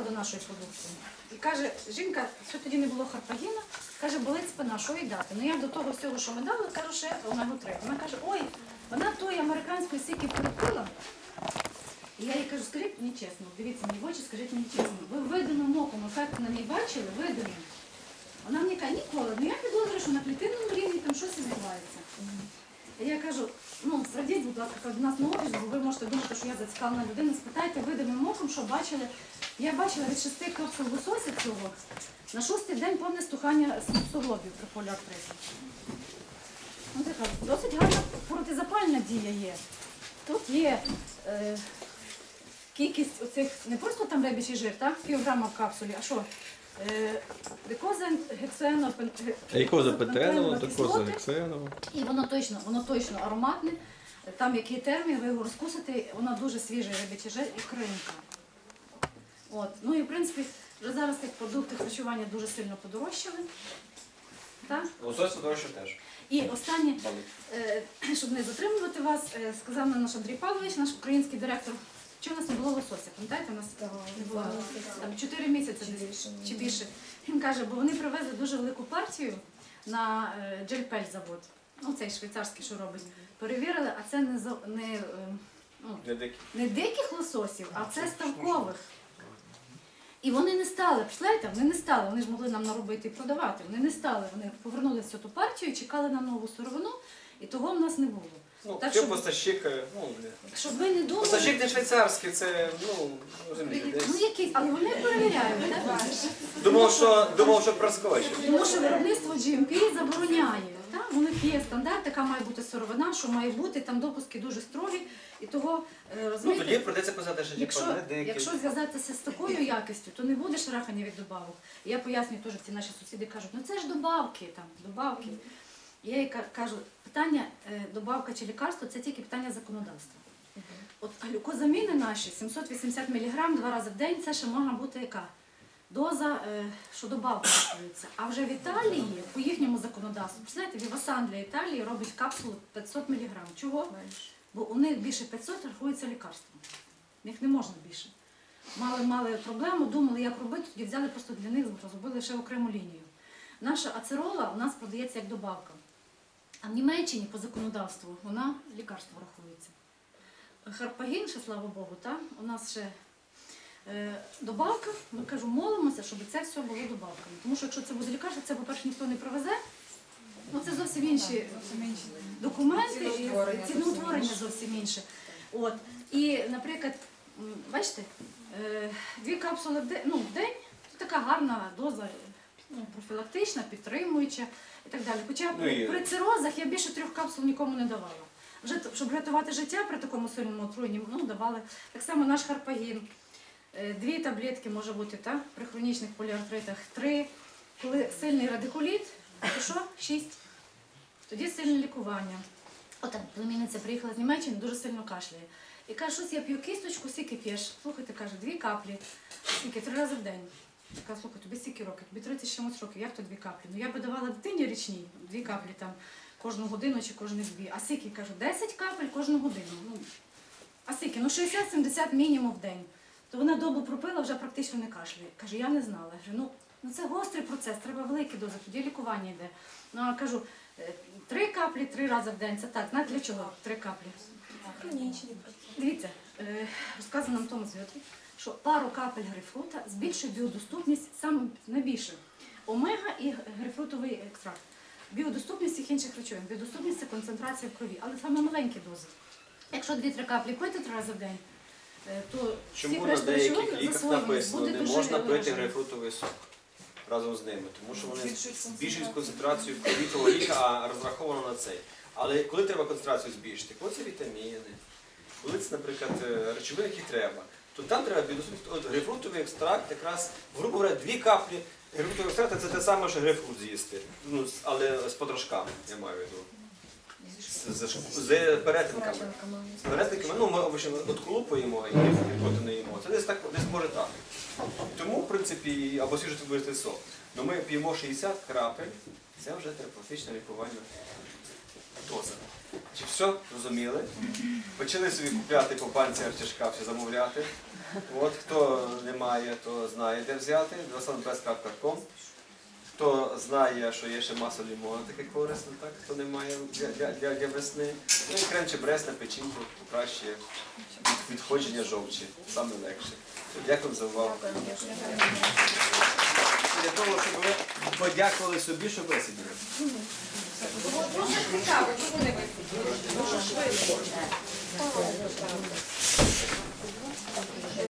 приїхала до нашої продукції і каже, жінка, що тоді не було харпагіна, каже, болить спина, що їй дати? Ну я до того всього, що ми дали, кажу, ще омегу 3 Вона каже, ой, вона тої американської сіки перепила. І я їй кажу, скажіть мені чесно, дивіться мені в очі, скажіть мені чесно, ви видимим оком ефект на мій бачили, видимим. Вона мені каже, ніколи, ну я підозрюю, що на клітинному рівні там щось відбувається. Я кажу, ласка, нас на офіс, бо ви можете думати, що я зацікавлена людина. Спитайте видимим оком, що бачили. Я бачила від шести капсул лосося цього на шостий день повне стухання суглобів при поліартриті. Ну, така досить гарна протизапальна дія є. Тут є е, кількість оцих, не просто там ребячий жир, так? Півграма в капсулі, а що? Декозен, гексено, пен- Ейкоза пентенова кислоти. гексенова. І воно точно, воно точно ароматне. Там який термін, ви його розкусите, воно дуже свіжий рибячий жир і кринка. От. Ну і в принципі, вже зараз як продукти харчування дуже сильно подорожчали. Так? Лосось дорожче теж. І останнє, е, щоб не затримувати вас, е, сказав нам наш Андрій Павлович, наш український директор, що у нас не було лосося. Пам'ятаєте, у нас не було там 4 місяці десь, чи більше. Він каже, бо вони привезли дуже велику партію на е, джельпель завод. Ну, цей швейцарський, що робить. Перевірили, а це не, зо- не, е, ну, Не дикі. не диких лососів, а це ставкових. І вони не стали, представляєте, вони не стали, вони ж могли нам наробити і продавати. Вони не стали, вони повернулися в ту партію, чекали на нову сировину, і того в нас не було. Ну, Так, що щоб- поставщик, е, ну. Щоб ви не думали. Поставщик не швейцарський, це, ну, розумієте, Ну десь. якийсь, але вони перевіряють, так? Думав, що, думав, що проскович. Тому що виробництво GMP забороняє. Так? У них є стандарт, яка має бути сировина, що має бути, там допуски дуже строгі. І того, е, Ну, розумієте, тоді прийдеться писати, що типу Якщо, не дикі. якщо зв'язатися з такою якістю, то не буде шарахання від добавок. І я пояснюю теж, ці наші сусіди кажуть, ну це ж добавки, там, добавки. Я їй кажу, питання е, добавка чи лікарство це тільки питання законодавства. От глюкозаміни наші 780 мг два рази в день, це ще можна бути яка? Доза, е, що добавка рахується. А вже в Італії, по їхньому законодавству, представляєте, Вівасан для Італії робить капсулу 500 мг. Чого? Бо у них більше 500 рахується лікарством. В них не можна більше. Мали, мали проблему, думали, як робити, тоді взяли просто для них, зробили ще окрему лінію. Наша ацерола у нас продається як добавка. А в Німеччині по законодавству вона лікарство рахується. Харпагін, ще слава Богу, та? у нас ще е, добавка. Ми кажу, молимося, щоб це все було добавками. Тому що якщо це буде лікарство, це, по-перше, ніхто не привезе. Ну, це зовсім інші документи, Ціноутворення зовсім інше. От. І, наприклад, бачите, е, дві капсули в день, ну, в день така гарна доза ну, профілактична, підтримуюча і так далі. Хоча Ну, і- при цирозах я більше трьох капсул нікому не давала. Вже щоб рятувати життя при такому сильному отруєнні, ну, давали. Так само наш харпагін. Е, Дві таблетки може бути та, при хронічних поліартритах, три. Коли сильний радикуліт, то що? Шість. Тоді сильне лікування. От там племінниця приїхала з Німеччини, дуже сильно кашляє. І каже, щось я п'ю кісточку, скільки п'єш. Слухайте, каже, дві каплі, скільки, три рази в день. Я кажу, слухай, тобі стільки років, тобі 30 чимось років, як то дві каплі? Ну я би давала дитині річній, дві каплі там кожну годину чи кожні дві. А скільки, кажу, 10 капель кожну годину. Ну, а скільки? Ну 60-70 мінімум в день. То вона добу пропила, вже практично не кашляє. Каже, я не знала. Я кажу, ну, ну це гострий процес, треба великі дози, тоді лікування йде. Ну, а кажу, е, три каплі три рази в день. Це так. Знаєте, для чого три каплі? Хронічні. Дивіться, е, розказує нам Томас Гьотрі, що пару капель грейпфрута збільшує біодоступність саме найбільше. Омега і грейпфрутовий екстракт. Біодоступність всіх інших речовин. Біодоступність це концентрація в крові, але саме маленькі дози. Якщо 2-3 каплі пити три рази в день, е, то Чому всі на решта деяких речовин ліках засвоюють, написано, буде не дуже можна пити виражено. грейпфрутовий сок разом з ними, тому що вони Збільшують збільшують концентрацію в крові того ліка, а розраховано на цей. Але коли треба концентрацію збільшити? Коли це вітаміни, коли це, наприклад, е, речовини, які треба, то там треба. От грейпфрутовий екстракт, якраз, грубо говоря, дві каплі грейпфрутового екстракту це те саме, що грейпфрут з'їсти. Ну, але з потрошками, я маю в виду. З, з, з перетинками. З перетинками, ну, ми обично отколупуємо і потім не їмо. Це десь так, десь може так. Тому, в принципі, або свіжотворити сок. Ну ми п'ємо 60 крапель, це вже терапевтичне лікування доза. Чи все зрозуміли? Почали собі купляти по панці артішка, все замовляти. От хто не має, то знає, де взяти. Dosanbest.com. Хто знає, що є ще масло лімона, таке корисне, так? хто не має для, для, для, для весни. Ну і крем на печінку від- відходження жовчі, саме легше. Дякую за увагу. Для того, щоб ви подякували собі, що висиділи. Дуже цікаво, чому не висить. Дуже швидко.